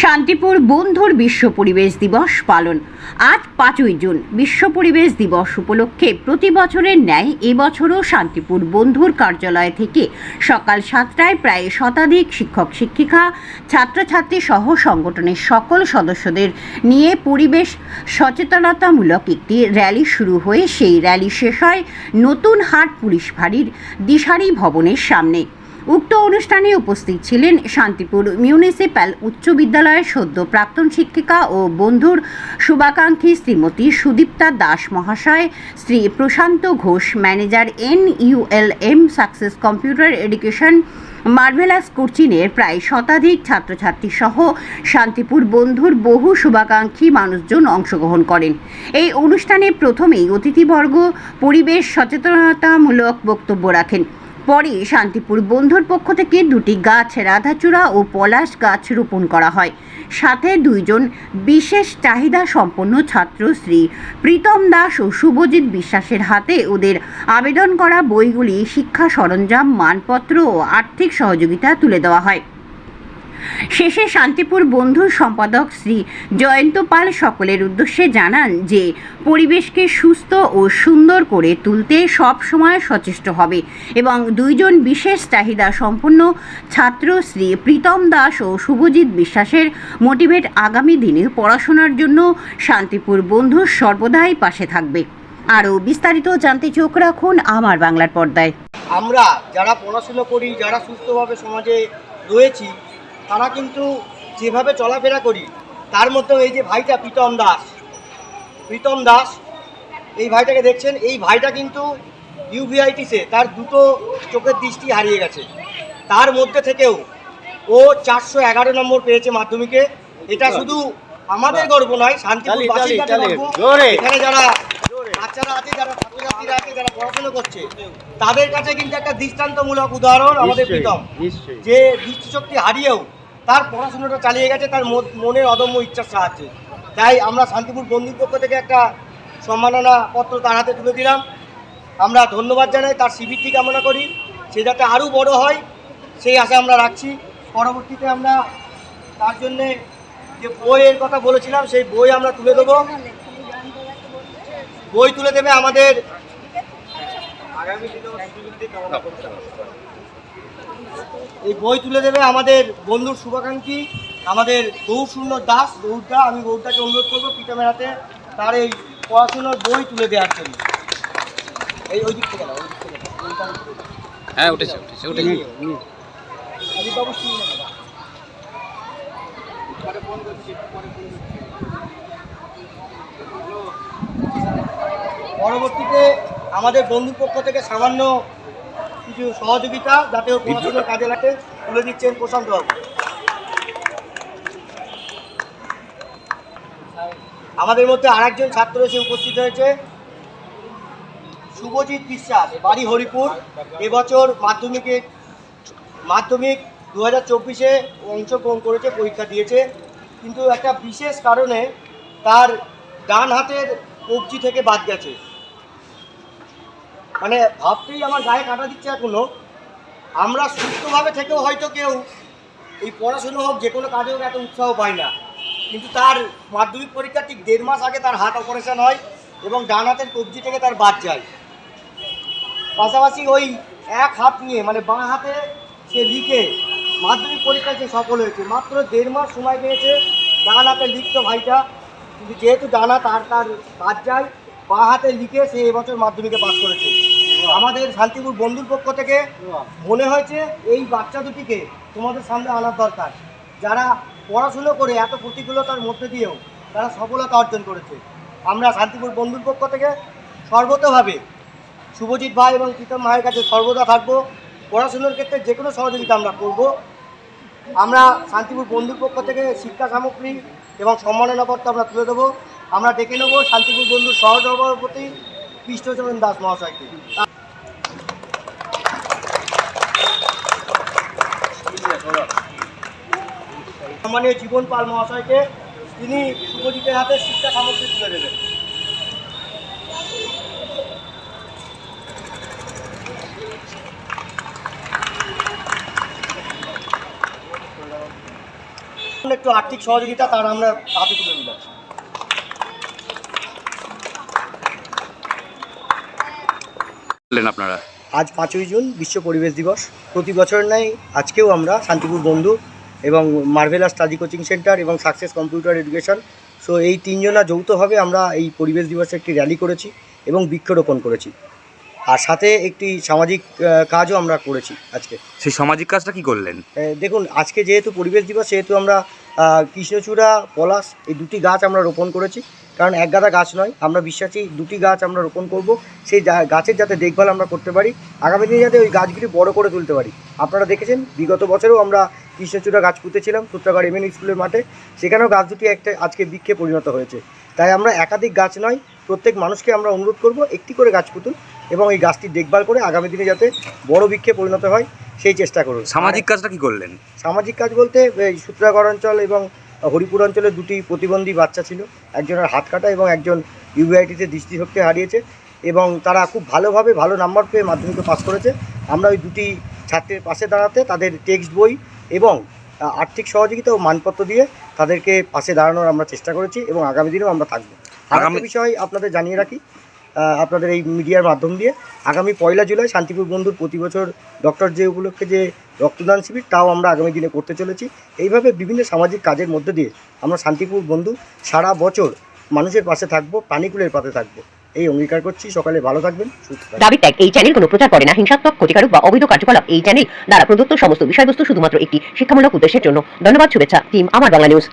শান্তিপুর বন্ধুর বিশ্ব পরিবেশ দিবস পালন। আজ পাঁচই জুন, বিশ্ব পরিবেশ দিবস উপলক্ষে প্রতি বছরের ন্যায় এবছরও শান্তিপুর বন্ধুর কার্যালয় থেকে সকাল সাতটায় প্রায় শতাধিক শিক্ষক, শিক্ষিকা, ছাত্রছাত্রী সহ সংগঠনের সকল সদস্যদের নিয়ে পরিবেশ সচেতনতামূলক একটি র্যালি শুরু হয়ে সেই র্যালি শেষ হয় নতুন হাট পুলিশ ফাঁড়ির দিশারি ভবনের সামনে। উক্ত অনুষ্ঠানে উপস্থিত ছিলেন শান্তিপুর মিউনিসিপ্যাল উচ্চ বিদ্যালয়ের সদ্য প্রাক্তন শিক্ষিকা ও বন্ধুর শুভাকাঙ্ক্ষী শ্রীমতী সুদীপ্তা দাস মহাশয়, Shri Prashanta Ghosh, manager N U L M success computer education, marvellous কোচিনের প্রায় শতাধিক ছাত্রছাত্রী সহ শান্তিপুর বন্ধুর বহু শুভাকাঙ্ক্ষী মানুষজন অংশগ্রহণ করেন। এই অনুষ্ঠানে প্রথমেই অতিথিবর্গ, পরিবেশ সচেতনতামূলক বক্তব্য রাখেন। পরে শান্তিপুর বন্ধুর পক্ষ থেকে দুটি গাছ, রাধাচূড়া ও পলাশ গাছ রোপণ করা হয়। সাথে দুইজন বিশেষ চাহিদা সম্পন্ন ছাত্র শ্রী প্রীতম দাস ও শুভজিৎ বিশ্বাসের হাতে ওদের আবেদন করা বইগুলি শিক্ষা সরঞ্জাম, মানপত্র ও আর্থিক সহযোগিতা তুলে দেওয়া হয়। শেষে শান্তিপুর বন্ধুর সম্পাদক শ্রী জয়ন্ত পাল সকলের উদ্দেশ্যে জানান যে, পরিবেশকে সুস্থ ও সুন্দর করে তুলতে সব সময় সচেষ্ট হবে এবং দুইজন বিশেষ চাহিদা সম্পন্ন ছাত্র শ্রী প্রীতম দাস ও শুভজিৎ বিশ্বাসের মোটিভেট আগামী দিনে পড়াশোনার জন্য শান্তিপুর বন্ধুর সর্বদাই পাশে থাকবে। আরও বিস্তারিত জানতে চোখ রাখুন আমার বাংলার পর্দায়। আমরা যারা পড়াশুনো করি, যারা সুস্থভাবে সমাজে রয়েছি তারা কিন্তু যেভাবে চলাফেরা করি তার মধ্যেও এই যে ভাইটা প্রীতম দাস প্রীতম দাস এই ভাইটাকে দেখছেন এই ভাইটা কিন্তু ইউভিআইটিসে তার দুটো চোখের দৃষ্টি হারিয়ে গেছে। তার মধ্যে থেকেও ও চারশো এগারো নম্বর পেয়েছে মাধ্যমিকে। এটা শুধু আমাদের গর্ব নয় শান্তিপুর। এখানে যারা বাচ্চারা আছে যারা ছাত্রছাত্রীরা আছে যারা পড়াশোনা করছে তাদের কাছে কিন্তু একটা দৃষ্টান্তমূলক উদাহরণ আমাদের প্রীতম। যে দৃষ্টিশক্তি হারিয়েও তার পড়াশোনাটা চালিয়ে গেছে, তার মন- মনের অদম্য ইচ্ছার সাহায্যে। তাই আমরা শান্তিপুর বন্ধুর পক্ষ থেকে একটা সম্মাননা পত্র তার হাতে তুলে দিলাম। আমরা ধন্যবাদ জানাই, তার সিভিটি কামনা করি। সে যাতে আরও বড় হয়, সেই আশা আমরা রাখছি। পরবর্তীতে আমরা তার জন্যে যে বইয়ের কথা বলেছিলাম, সেই বই আমরা তুলে দেবো। বই তুলে দেবে আমাদের আগামী দিনেও সুযোগটি কামনা করতে হবে। এই বই তুলে দেবে আমাদের বন্ধুর শুভাকাঙ্ক্ষী আমাদের গৌর শূন্য দাস গৌরদা আমি গৌরদাকে অনুরোধ করব পিতামের হাতে তার এই পড়াশোনার বই তুলে দেওয়ার জন্য এই ওই দিক থেকে ওই দিক থেকে। হ্যাঁ উঠেছে উঠেছে করছি। পরবর্তীতে আমাদের বন্ধুর পক্ষ থেকে সামান্য কিছু সহযোগিতা যাতে পড়াশোনার কাজে লাগে তুলে দিচ্ছেন প্রশান্ত বাবু। আমাদের মধ্যে আরেকজন ছাত্র এসে উপস্থিত হয়েছে। শুভজিৎ বিশ্বাস বাড়ি হরিপুর। এবছর মাধ্যমিকে মাধ্যমিক দু হাজার চব্বিশে অংশগ্রহণ করেছে পরীক্ষা দিয়েছে। কিন্তু একটা বিশেষ কারণে তার ডান হাতের কবজি থেকে বাদ গেছে। মানে ভাবতেই আমার গায়ে কাটা দিচ্ছে এখনও। আমরা সুস্থভাবে থেকেও হয়তো কেউ এই পড়াশুনো হোক, যে কোনো কাজে হোক এত উৎসাহ পায় না। কিন্তু তার মাধ্যমিক পরীক্ষার ঠিক দেড় মাস আগে তার হাত অপারেশন হয় এবং ডান হাতের কবজি থেকে তার বাদ যায়। পাশাপাশি ওই এক হাত নিয়ে মানে বাঁ হাতে সে লিখে মাধ্যমিক পরীক্ষায় সে সফল হয়েছে। মাত্র দেড় মাস সময় পেয়েছে ডান হাতে লিখত ভাইটা। কিন্তু যেহেতু ডান হাত আর তার বাদ যায় বাঁ হাতে লিখে সে এবছর মাধ্যমিকে পাস করেছে। আমাদের শান্তিপুর বন্ধুর পক্ষ থেকে মনে হয়েছে এই বাচ্চা দুটিকে তোমাদের সামনে আনার দরকার। যারা পড়াশুনো করে এত প্রতিকূলতার মধ্যে দিয়েও তারা সফলতা অর্জন করেছে। আমরা শান্তিপুর বন্ধুর পক্ষ থেকে সর্বতভাবে শুভজিৎ ভাই এবং প্রীতম ভাইয়ের কাছে সর্বদা থাকব। পড়াশুনোর ক্ষেত্রে যে কোনো সহযোগিতা আমরা করব। আমরা শান্তিপুর বন্ধুর পক্ষ থেকে শিক্ষা সামগ্রী এবং সম্মাননাপত্র আমরা তুলে দেবো। আমরা ডেকে নেব শান্তিপুর বন্ধুর সহসভাপতি কৃষ্ণচরণ দাস মহাশয়কে। সম্মানীয় জীবন পাল মহাশয়কে তিনি শুভজিতের হাতে শিক্ষা সামগ্রী তুলে দেবেন। একটু আর্থিক সহযোগিতা তার আমরা হাতে তুলে বললেন আপনারা? আজ পাঁচই জুন, বিশ্ব পরিবেশ দিবস। প্রতি বছর নাই আজকেও আমরা শান্তিপুর বন্ধু এবং মার্ভেলা স্টাডি কোচিং সেন্টার এবং সাকসেস কম্পিউটার এডুকেশন সো এই তিনজনা যৌথভাবে আমরা এই পরিবেশ দিবসে একটি র্যালি করেছি এবং বৃক্ষরোপণ করেছি। আর সাথে একটি সামাজিক কাজও আমরা করেছি আজকে। সেই সামাজিক কাজটা কি করলেন? দেখুন আজকে যেহেতু পরিবেশ দিবস সেহেতু আমরা কৃষ্ণচূড়া পলাশ এই দুটি গাছ আমরা রোপণ করেছি। কারণ এক গাদা গাছ নয় আমরা বিশ্বাসী দুটি গাছ আমরা রোপণ করব। সেই গাছের যাতে দেখভাল আমরা করতে পারি আগামী দিনে যাতে ওই গাছগুলি বড় করে তুলতে পারি। আপনারা দেখেছেন বিগত বছরেও আমরা কৃষ্ণচূড়া গাছ পুঁতেছিলাম সূত্রাগড় এমএন স্কুলের মাঠে। সেখানেও গাছ দুটি একটা আজকে বৃক্ষে পরিণত হয়েছে। তাই আমরা একাধিক গাছ নয় প্রত্যেক মানুষকে আমরা অনুরোধ করব একটি করে গাছ পুতুন। এবং এই গাছটির দেখভাল করে আগামী দিনে যাতে বড় বৃক্ষে পরিণত হয় সেই চেষ্টা করুন। সামাজিক কাজটা কি করলেন? সামাজিক কাজ বলতে এই সূত্রাগড় অঞ্চল এবং হরিপুর অঞ্চলে দুটি প্রতিবন্ধী বাচ্চা ছিল। একজনের হাত কাটা এবং একজন ইউআইটিতে দৃষ্টিশক্তি হারিয়েছে এবং তারা খুব ভালোভাবে ভালো নাম্বার পেয়ে মাধ্যমিকে পাস করেছে। আমরা ওই দুটি ছাত্রের পাশে দাঁড়াতে তাদের টেক্সট বই এবং আর্থিক সহযোগিতা ও মানপত্র দিয়ে তাদেরকে পাশে দাঁড়ানোর আমরা চেষ্টা করেছি এবং আগামী দিনেও আমরা থাকব। আগামী বিষয় আপনাদের জানিয়ে রাখি আপনাদের এই মিডিয়ার মাধ্যম দিয়ে আগামী পয়লা জুলাই শান্তিপুর বন্ধুর প্রতি বছর ডক্টর যে উপলক্ষে যে রক্তদান শিবির, তাও আমরা আগামী দিনে করতে চলেছি। এইভাবে বিভিন্ন সামাজিক কাজের মধ্যে দিয়ে আমরা শান্তিপুর বন্ধু সারা বছর মানুষের পাশে থাকব প্রাণীকুলের পাশে থাকব। এই অঙ্গীকার করছি। সকালে ভালো থাকবেন থাকবেন। দাবি ত্যাগ এই চ্যানেল কোনো প্রচার করে না। হিংসাত্মক, ক্ষতিকারক বা অবৈধ কার্যকলাপ এই চ্যানেল দ্বারা প্রদত্ত সমস্ত বিষয়বস্তু শুধুমাত্র একটি শিক্ষামূলক উদ্দেশ্যের জন্য। ধন্যবাদ, শুভেচ্ছা, টিম, আমার বাংলা নিউজ।